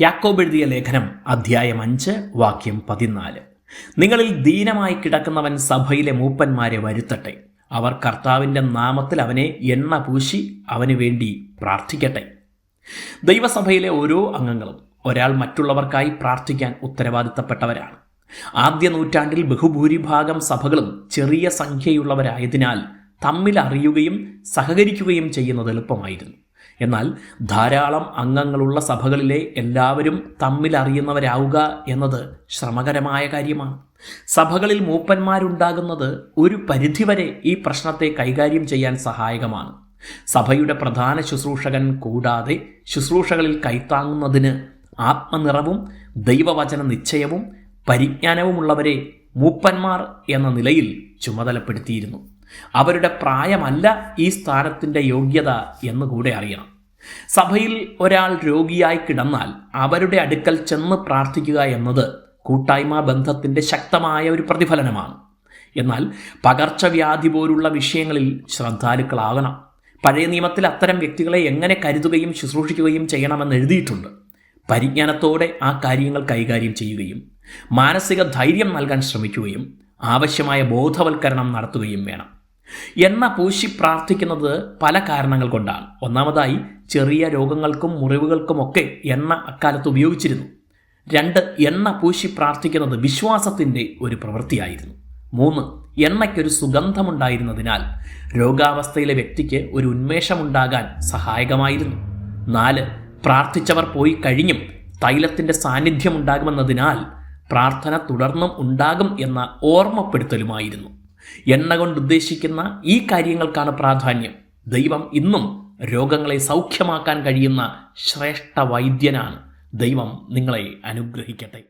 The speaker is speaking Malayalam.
യാക്കോബ് എഴുതിയ ലേഖനം അധ്യായം അഞ്ച് വാക്യം പതിനാല്. നിങ്ങളിൽ ദീനമായി കിടക്കുന്നവൻ സഭയിലെ മൂപ്പന്മാരെ വരുത്തട്ടെ. അവർ കർത്താവിന്റെ നാമത്തിൽ അവനെ എണ്ണ പൂശി അവന് വേണ്ടി പ്രാർത്ഥിക്കട്ടെ. ദൈവസഭയിലെ ഓരോ അംഗങ്ങളും ഒരാൾ മറ്റുള്ളവർക്കായി പ്രാർത്ഥിക്കാൻ ഉത്തരവാദിത്തപ്പെട്ടവരാണ്. ആദ്യ നൂറ്റാണ്ടിൽ ബഹുഭൂരിഭാഗം സഭകളും ചെറിയ സംഖ്യയുള്ളവരായതിനാൽ തമ്മിൽ അറിയുകയും സഹകരിക്കുകയും ചെയ്യുന്നത് എളുപ്പമായിരുന്നു. എന്നാൽ ധാരാളം അംഗങ്ങളുള്ള സഭകളിലെ എല്ലാവരും തമ്മിൽ അറിയുന്നവരാവുക എന്നത് ശ്രമകരമായ കാര്യമാണ്. സഭകളിൽ മൂപ്പന്മാരുണ്ടാകുന്നത് ഒരു പരിധിവരെ ഈ പ്രശ്നത്തെ കൈകാര്യം ചെയ്യാൻ സഹായകമാണ്. സഭയുടെ പ്രധാന ശുശ്രൂഷകൻ കൂടാതെ ശുശ്രൂഷകളിൽ കൈത്താങ്ങുന്നതിന് ആത്മനിറവും ദൈവവചന നിശ്ചയവും പരിജ്ഞാനവുമുള്ളവരെ മൂപ്പന്മാർ എന്ന നിലയിൽ ചുമതലപ്പെടുത്തിയിരുന്നു. അവരുടെ പ്രായമല്ല ഈ സ്ഥാനത്തിന്റെ യോഗ്യത എന്നുകൂടെ അറിയണം. സഭയിൽ ഒരാൾ രോഗിയായി കിടന്നാൽ അവരുടെ അടുക്കൽ ചെന്ന് പ്രാർത്ഥിക്കുക എന്നത് കൂട്ടായ്മ ബന്ധത്തിന്റെ ശക്തമായ ഒരു പ്രതിഫലനമാണ്. എന്നാൽ പകർച്ചവ്യാധി പോലുള്ള വിഷയങ്ങളിൽ ശ്രദ്ധാലുക്കളാകണം പഴയ നിയമത്തിൽ അത്തരം വ്യക്തികളെ എങ്ങനെ കരുതുകയും ശുശ്രൂഷിക്കുകയും ചെയ്യണമെന്ന് എഴുതിയിട്ടുണ്ട്. പരിജ്ഞാനത്തോടെ ആ കാര്യങ്ങൾ കൈകാര്യം ചെയ്യുകയും മാനസിക ധൈര്യം നൽകാൻ ശ്രമിക്കുകയും ആവശ്യമായ ബോധവൽക്കരണം നടത്തുകയും വേണം. എണ്ണ പൂശി പ്രാർത്ഥിക്കുന്നത് പല കാരണങ്ങൾ കൊണ്ടാണ്. ഒന്നാമതായി ചെറിയ രോഗങ്ങൾക്കും മുറിവുകൾക്കുമൊക്കെ എണ്ണ അക്കാലത്ത് ഉപയോഗിച്ചിരുന്നു. രണ്ട് എണ്ണ പൂശി പ്രാർത്ഥിക്കുന്നത് വിശ്വാസത്തിന്റെ ഒരു പ്രവൃത്തിയായിരുന്നു. മൂന്ന് എണ്ണയ്ക്കൊരു സുഗന്ധമുണ്ടായിരുന്നതിനാൽ രോഗാവസ്ഥയിലെ വ്യക്തിക്ക് ഒരു ഉന്മേഷമുണ്ടാകാൻ സഹായകമായിരുന്നു. നാല് പ്രാർത്ഥിച്ചവർ പോയി കഴിഞ്ഞും തൈലത്തിന്റെ സാന്നിധ്യം ഉണ്ടാകുമെന്നതിനാൽ പ്രാർത്ഥന തുടർന്നും ഉണ്ടാകും എന്ന ഓർമ്മപ്പെടുത്തലുമായിരുന്നു. എണ്ണ കൊണ്ട് ഉദ്ദേശിക്കുന്ന ഈ കാര്യങ്ങൾക്കാണ് പ്രാധാന്യം. ദൈവം ഇന്നും രോഗങ്ങളെ സൗഖ്യമാക്കാൻ കഴിയുന്ന ശ്രേഷ്ഠ വൈദ്യനാണ്. ദൈവം നിങ്ങളെ അനുഗ്രഹിക്കട്ടെ.